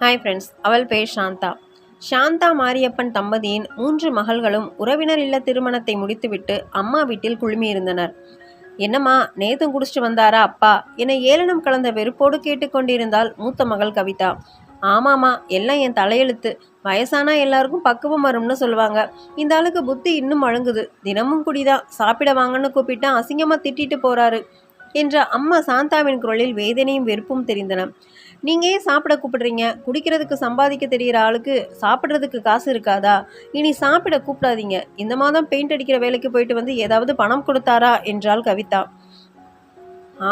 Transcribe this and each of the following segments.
Hi friends அவள் பேர் சாந்தா. சாந்தா மாரியப்பன் தம்பதியின் மூன்று மகள்களும் உறவினர் இல்ல திருமணத்தை முடித்துவிட்டு அம்மா வீட்டில் குழுமியிருந்தனர் என்னம்மா நேத்தும் குடிச்சிட்டு வந்தாரா அப்பா? என ஏளனம் கலந்த வெறுப்போடு கேட்டுக்கொண்டிருந்தாள் மூத்த மகள் கவிதா. ஆமாம்மா எல்லாம் என் தலையெழுத்து. வயசானா எல்லாருக்கும் பக்குவம் வரும்னு சொல்லுவாங்க. இந்த ஆளுக்கு புத்தி இன்னும் வழங்குது தினமும் குடிதான். சாப்பிட வாங்கன்னு கூப்பிட்டா அசிங்கமாக திட்டிட்டு போறாரு என்ற அம்மா சாந்தாவின் குரலில் வேதனையும் வெறுப்பும் தெரிந்தன. நீங்கள் ஏன் சாப்பிட கூப்பிடுறீங்க? குடிக்கிறதுக்கு சம்பாதிக்க தெரிகிற ஆளுக்கு சாப்பிட்றதுக்கு காசு இருக்காதா? இனி சாப்பிட கூப்பிடாதீங்க. இந்த மாதம் பெயிண்ட் அடிக்கிற வேலைக்கு போயிட்டு வந்து ஏதாவது பணம் கொடுத்தாரா? என்றாள் கவிதா.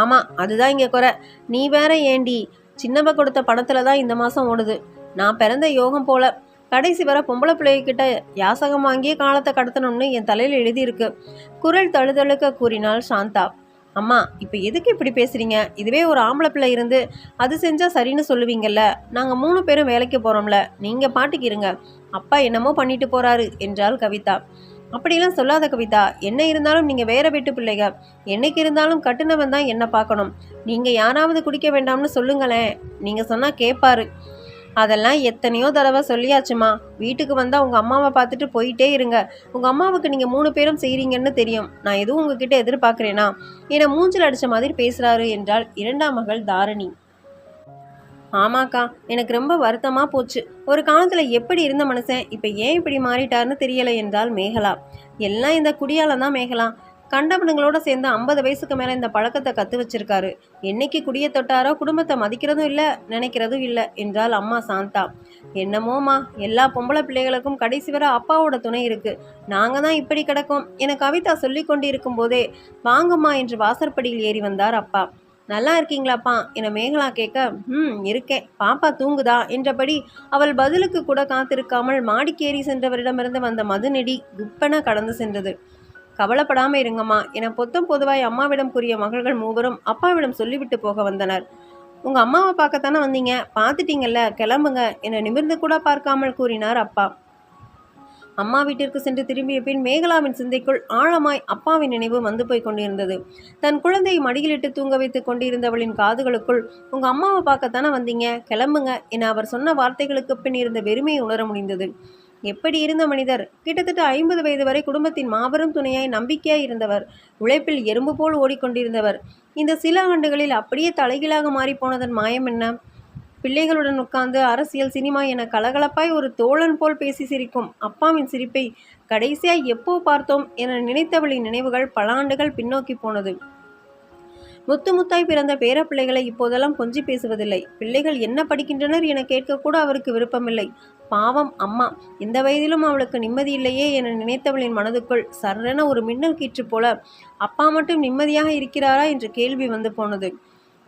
ஆமாம் அதுதான் இங்கே குறை. நீ வேற ஏண்டி? சின்னவ கொடுத்த பணத்தில் தான் இந்த மாதம் ஓடுது. நான் பிறந்த யோகம் போல. கடைசி வர பொம்பளை பிள்ளைகிட்ட யாசகம் வாங்கியே காலத்தை கடத்தணும்னு என் தலையில் எழுதியிருக்கு. குரல் தழுதழுக்க கூறினாள் சாந்தா. அம்மா இப்போ எதுக்கு இப்படி பேசுகிறீங்க இதுவே ஒரு ஆம்பளை பிள்ளை இருந்து அது செஞ்சால் சரின்னு சொல்லுவீங்கல்ல. நாங்கள் மூணு பேரும் வேலைக்கு போகிறோம்ல நீங்கள் பாட்டுக்கு இருங்க. அப்பா என்னமோ பண்ணிட்டு போகிறாரு என்றாள் கவிதா. அப்படிலாம் சொல்லாத கவிதா. என்ன இருந்தாலும் நீங்கள் வேற வீட்டு பிள்ளைங்க என்னைக்கு இருந்தாலும் கட்டுனவன் தான் என்ன பார்க்கணும். நீங்கள் யாராவது குடிக்க வேண்டாம்னு சொல்லுங்களேன். நீங்கள் சொன்னால் கேட்பாரு அதெல்லாம் எத்தனையோ தடவை சொல்லியாச்சுமா. வீட்டுக்கு வந்தால் உங்கள் அம்மாவை பார்த்துட்டு போயிட்டே இருங்க. உங்கள் அம்மாவுக்கு நீங்கள் மூணு பேரும் செய்கிறீங்கன்னு தெரியும். நான் எதுவும் உங்ககிட்ட எதிர்பார்க்குறேனா? என்னை மூஞ்சில் அடித்த மாதிரி பேசுகிறாரு என்றால் இரண்டாம் மகள் தாரணி. ஆமாக்கா எனக்கு ரொம்ப வருத்தமாக போச்சு. ஒரு காலத்தில் எப்படி இருந்த மனுஷன் இப்போ ஏன் இப்படி மாறிட்டாருன்னு தெரியலை என்றால் மேகலா. எல்லாம் இந்த குடியால தான் மேகலா. கண்டவனுங்களோட சேர்ந்து ஐம்பது வயசுக்கு மேலே இந்த பழக்கத்தை கற்று வச்சிருக்காரு. என்னைக்கு குடிய தொட்டாரோ குடும்பத்தை மதிக்கிறதும் இல்லை நினைக்கிறதும் இல்லை என்றால் அம்மா சாந்தா. என்னமோமா எல்லா பொம்பளை பிள்ளைகளுக்கும் கடைசி வரை அப்பாவோட துணை இருக்கு. நாங்கள் தான் இப்படி கிடக்கோம் என கவிதா சொல்லி கொண்டிருக்கும் போதே வாங்கம்மா என்று வாசற்படியில் ஏறி வந்தார் அப்பா. நல்லா இருக்கீங்களாப்பா? என மேகலா கேட்க ம் இருக்கேன். பாப்பா தூங்குதா? என்றபடி அவள் பதிலுக்கு கூட காத்திருக்காமல் மாடிக்கேறி சென்றவரிடமிருந்து வந்த மதுநெடி குப்பென கடந்து சென்றது. கவலைப்படாமல் இருங்கம்மா. என பொத்தம் பொதுவாய் அம்மாவிடம் கூறிய மகள்கள் மூவரும் அப்பாவிடம் சொல்லிவிட்டு போக வந்தனர். உங்கள் அம்மாவை பார்க்கத்தானே வந்தீங்க? பார்த்துட்டீங்கல்ல? கிளம்புங்க என நிமிர்ந்து கூட பார்க்காமல் கூறினார் அப்பா. அம்மா வீட்டிற்கு சென்று திரும்பிய பின் மேகலாவின் சிந்தைக்குள் ஆழமாய் அப்பாவின் நினைவு வந்து போய் கொண்டிருந்தது. தன் குழந்தையை மடியிலிட்டு தூங்க வைத்துக் கொண்டிருந்தவளின் காதுகளுக்குள் உங்க அம்மாவை பார்க்கத்தானே வந்தீங்க? கிளம்புங்க என அவர் சொன்ன வார்த்தைகளுக்கு பின் இருந்த வெறுமையை உணர முடிந்தது. எப்படி இருந்த மனிதர்? கிட்டத்தட்ட ஐம்பது வயது வரை குடும்பத்தின் மாபெரும் துணையாய் நம்பிக்கையாய் இருந்தவர். உழைப்பில் எறும்பு போல் ஓடிக்கொண்டிருந்தவர். இந்த சில ஆண்டுகளில் அப்படியே தலைகீழாக மாறி போனதன் மாயம் என்ன? பிள்ளைகளுடன் உட்கார்ந்து அரசியல் சினிமா என கலகலப்பாய் ஒரு தோழன் போல் பேசி சிரிக்கும் அப்பாவின் சிரிப்பை கடைசியாய் எப்போ பார்த்தோம் என நினைத்தவளின் நினைவுகள் பல ஆண்டுகள் பின்னோக்கி போனது. முத்து முத்தாய் பிறந்த பேரப்பிள்ளைகளை இப்போதெல்லாம் கொஞ்சி பேசுவதில்லை. பிள்ளைகள் என்ன படிக்கின்றனர் என கேட்கக்கூட அவருக்கு விருப்பமில்லை. பாவம் அம்மா. இந்த வயதிலும் அவளுக்கு நிம்மதி இல்லையே என நினைத்தவளின் மனதுக்குள் சர்ரென ஒரு மின்னல் கீற்று போல அப்பா மட்டும் நிம்மதியாக இருக்கிறாரா? என்ற கேள்வி வந்து போனது.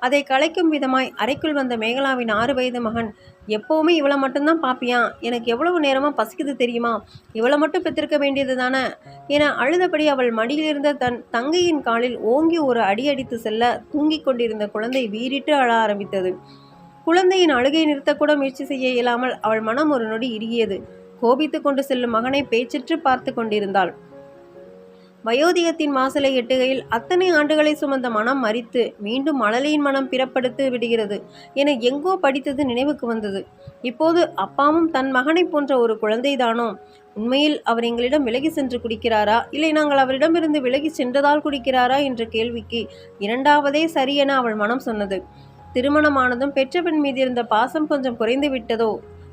அதை கலைக்கும் விதமாய் அறைக்குள் வந்த மேகலாவின் ஆறு வயது மகன் எப்போவுமே இவளை மட்டும்தான் பாப்பியா? எனக்கு எவ்வளவு நேரமாக பசிக்குது தெரியுமா? இவளை மட்டும் பெற்றிருக்க வேண்டியது தானே? என அழுதபடி அவள் மடியில் இருந்த தன் தங்கையின் காலில் ஓங்கி ஒரு அடி அடித்து செல்ல தூங்கிக் கொண்டிருந்த குழந்தை வீறிட்டு அழ ஆரம்பித்தது. குழந்தையின் அழுகை நிறுத்தக்கூட முயற்சி செய்ய இயலாமல் அவள் மனம் ஒரு நொடி இறுகியது. கோபித்து கொண்டு செல்லும் மகனை பேச்சிற்று பார்த்து கொண்டிருந்தாள். வயோதிகத்தின் மாசலை எட்டுகையில் அத்தனை ஆண்டுகளை சுமந்த மனம் மறித்து மீண்டும் மழலையின் மனம் பிறப்படுத்து விடுகிறது என எங்கோ படித்தது நினைவுக்கு வந்தது. இப்போது அப்பாவும் தன் மகனைப் போன்ற ஒரு குழந்தைதானோ? உண்மையில் அவர் எங்களிடம் விலகி சென்று குடிக்கிறாரா? இல்லை நாங்கள் அவரிடமிருந்து விலகி சென்றதால் குடிக்கிறாரா? என்ற கேள்விக்கு இரண்டாவதே சரியென அவள் மனம் சொன்னது. திருமணமானதும் பெற்ற பெண் மீது இருந்த பாசம் கொஞ்சம் குறைந்து விட்டதோ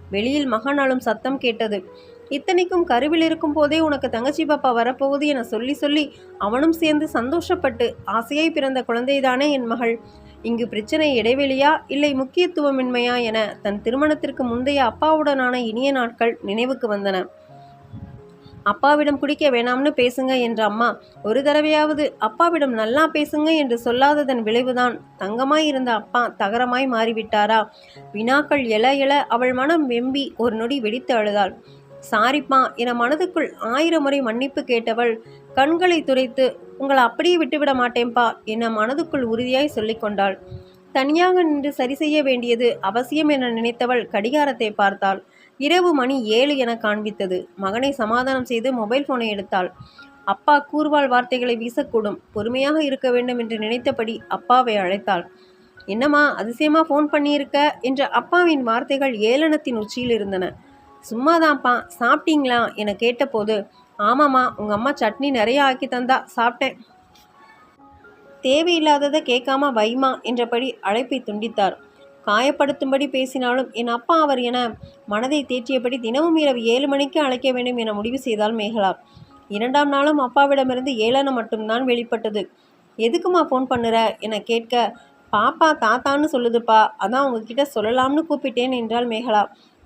வெளியில் மகன் அழும் சத்தம் கேட்டது. இத்தனைக்கும் கருவில் இருக்கும் போதே உனக்கு தங்கச்சி பாப்பா வரப்போகுது என சொல்லி சொல்லி அவனும் சேர்ந்து சந்தோஷப்பட்டு ஆசையாய் பிறந்த குழந்தைதானே என் மகள். இங்கு பிரச்சனை இடைவெளியா இல்லை முக்கியத்துவமின்மையா என தன் திருமணத்திற்கு முந்தைய அப்பாவுடனான இனிய நாட்கள் நினைவுக்கு வந்தன. அப்பாவிடம் குடிக்க வேணாம்னு பேசுங்க என்ற அம்மா ஒரு தடவையாவது அப்பாவிடம் நல்லா பேசுங்க என்று சொல்லாததன் விளைவுதான் தங்கமாய் இருந்த அப்பா தகரமாய் மாறிவிட்டாரா? வினாக்கள் எழ எழ அவள் மனம் வெம்பி ஒரு நொடி வெடித்து அழுதாள். சாரிப்பா என மனதுக்குள் ஆயிரம் முறை மன்னிப்பு கேட்டவள் கண்களை துரைத்து உங்களை அப்படியே விட்டுவிட மாட்டேன்பா என மனதுக்குள் உறுதியாய் சொல்லிக்கொண்டாள் தனியாக நின்று சரி செய்ய வேண்டியது அவசியம் என நினைத்தவள் கடிகாரத்தை பார்த்தாள். இரவு மணி ஏழு என காண்பித்தது. மகனை சமாதானம் செய்து மொபைல் போனை எடுத்தாள். அப்பா கூர்வாள் வார்த்தைகளை வீசக்கூடும் பொறுமையாக இருக்க வேண்டும் என்று நினைத்தபடி அப்பாவை அழைத்தாள். என்னம்மா அதிசயமா ஃபோன் பண்ணியிருக்க என்ற அப்பாவின் வார்த்தைகள் ஏளனத்தின் உச்சியில் இருந்தன. சும்மாதான்ப்பா சாப்பிட்டீங்களா? என கேட்டபோது ஆமாம்மா உங்கள் அம்மா சட்னி நிறைய ஆக்கி தந்தா சாப்பிட்டேன். தேவையில்லாததை கேட்காம வைமா என்றபடி அழைப்பை துண்டித்தார். காயப்படுத்தும்படி பேசினாலும் என் அப்பா அவர் என மனதை தேற்றியபடி தினமும் இரவு ஏழு மணிக்கு அழைக்க வேண்டும் என முடிவு செய்தால் மேகலா. இரண்டாம் நாளும் அப்பாவிடமிருந்து ஏளனம் மட்டும்தான் வெளிப்பட்டது. எதுக்குமா ஃபோன் பண்ணுற? என கேட்க பாப்பா தாத்தான்னு சொல்லுதுப்பா. அதான் உங்ககிட்ட சொல்லலாம்னு கூப்பிட்டேன் என்றாள் மேகலா.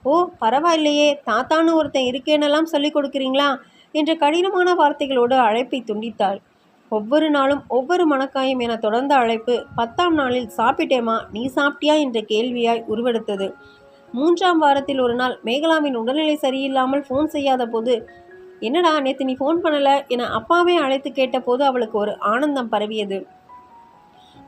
ஓ பரவாயில்லையே. தாத்தான்னு ஒருத்தன் இருக்கேனெல்லாம் சொல்லிக் கொடுக்குறீங்களா? என்ற கடினமான வார்த்தைகளோடு அழைப்பை துண்டித்தாள். ஒவ்வொரு நாளும் ஒவ்வொரு மணக்காயும் என தொடர்ந்த அழைப்பு பத்தாம் நாளில் சாப்பிட்டேமா நீ சாப்பிட்டியா? என்ற கேள்வியாய் உருவெடுத்தது. மூன்றாம் வாரத்தில் ஒரு நாள் மேகலாவின் உடல்நிலை சரியில்லாமல் ஃபோன் செய்யாத போது என்னடா நேற்று நீ ஃபோன் பண்ணலை? என அப்பாவே அழைத்து கேட்டபோது அவளுக்கு ஒரு ஆனந்தம் பரவியது.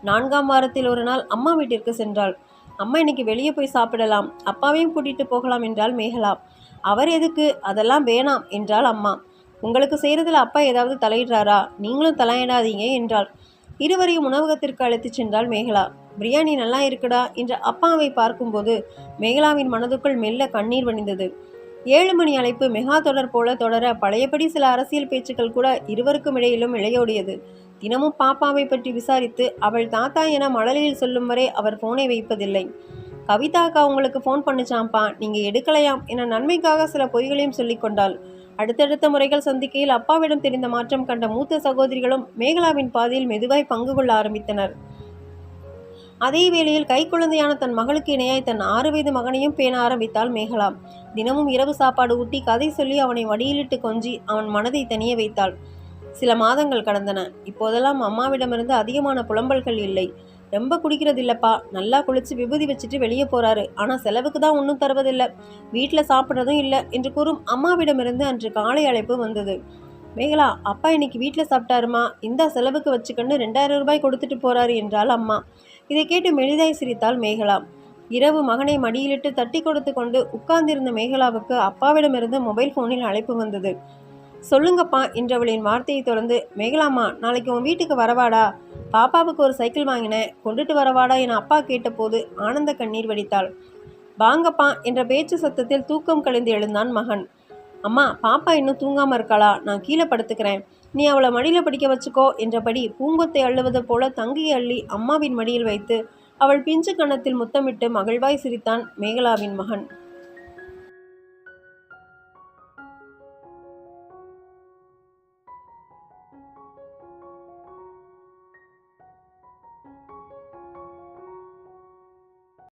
நான்காம் வாரத்தில் ஒரு நாள் அம்மா வீட்டிற்கு சென்றாள். அம்மா இன்னைக்கு வெளியே போய் சாப்பிடலாம். அப்பாவையும் கூட்டிட்டு போகலாம் என்றால் மேகலா. அவர் எதுக்கு? அதெல்லாம் வேணாம் என்றாள் அம்மா. உங்களுக்கு செய்கிறதுல அப்பா ஏதாவது தலையிடுறாரா? நீங்களும் தலையிடாதீங்க என்றாள். இருவரையும் உணவகத்திற்கு அழைத்துச் சென்றாள் மேகலா. பிரியாணி நல்லா இருக்குடா என்று அப்பாவை பார்க்கும்போது மேகலாவின் மனதுக்குள் மெல்ல கண்ணீர் வணிந்தது. ஏழு மணி அழைப்பு மெகா தொடர் போல தொடர பழையபடி சில அரசியல் பேச்சுக்கள் கூட இருவருக்கும் இடையிலும் இழையோடியது. தினமும் பாப்பாவை பற்றி விசாரித்து அவள் தாத்தா என மழலையில் சொல்லும் வரை அவர் போனை வைப்பதில்லை. கவிதா அக்கா உங்களுக்கு ஃபோன் பண்ணிச்சாம்ப்பா நீங்கள் எடுக்கலையாம் என நன்மைக்காக சில பொய்களையும் சொல்லிக்கொண்டாள் அடுத்தடுத்த முறைகள் சந்திக்கையில் அப்பாவிடம் தெரிந்த மாற்றம் கண்ட மூத்த சகோதரிகளும் மேகலாவின் பாதையில் மெதுவாய் பங்கு கொள்ள ஆரம்பித்தனர். அதே வேளையில் கைக்குழந்தையான தன் மகளுக்கு இணையாய் தன் ஆறு வயது மகனையும் பேண ஆரம்பித்தாள் மேகலா. தினமும் இரவு சாப்பாடு ஊட்டி கதை சொல்லி அவனை வடியிலிட்டு கொஞ்சி அவன் மனதை தனிய வைத்தாள். சில மாதங்கள் கடந்தன. இப்போதெல்லாம் அம்மாவிடமிருந்து அதிகமான புலம்பல்கள் இல்லை. ரொம்ப குடிக்கிறது இல்லப்பா நல்லா குளிச்சு விபூதி வச்சுட்டு வெளியே போறாரு. ஆனா செலவுக்கு தான் ஒன்றும் தருவதில்லை. வீட்டில் சாப்பிட்றதும் இல்லை என்று கூறும் அம்மாவிடமிருந்து அன்று காலை அழைப்பு வந்தது. மேகலா அப்பா இன்னைக்கு வீட்டில் சாப்பிட்டாருமா? இந்த செலவுக்கு வச்சுக்கன்னு ரெண்டாயிரம் ரூபாய் கொடுத்துட்டு போறாரு என்றாள் அம்மா. இதை கேட்டு மெலிதாய் சிரித்தாள் மேகலா. இரவு மகனை மடியிலிட்டு தட்டி கொடுத்து கொண்டு உட்கார்ந்திருந்த மேகலாவுக்கு அப்பாவிடமிருந்து மொபைல் ஃபோனில் அழைப்பு வந்தது. சொல்லுங்கப்பா என்றவளின் வார்த்தையை தொடர்ந்து மேகலாமா நாளைக்கு உன் வீட்டுக்கு வரவாடா? பாப்பாவுக்கு ஒரு சைக்கிள் வாங்கினேன். கொண்டுட்டு வரவாடா? என அப்பா கேட்டபோது ஆனந்த கண்ணீர் வடித்தாள். வாங்கப்பா என்ற பேச்சு சத்தத்தில் தூக்கம் கழிந்து எழுந்தான் மகன். அம்மா பாப்பா இன்னும் தூங்காம இருக்காளா? நான் கீழே படுத்துக்கிறேன். நீ அவளை மடியில் படிக்க வச்சுக்கோ என்றபடி பூங்கொத்தை அள்ளுவது போல தங்கியை அள்ளி அம்மாவின் மடியில் வைத்து அவள் பிஞ்சு கன்னத்தில் முத்தமிட்டு மகிழ்வாய் சிரித்தான் மேகலாவின் மகன்.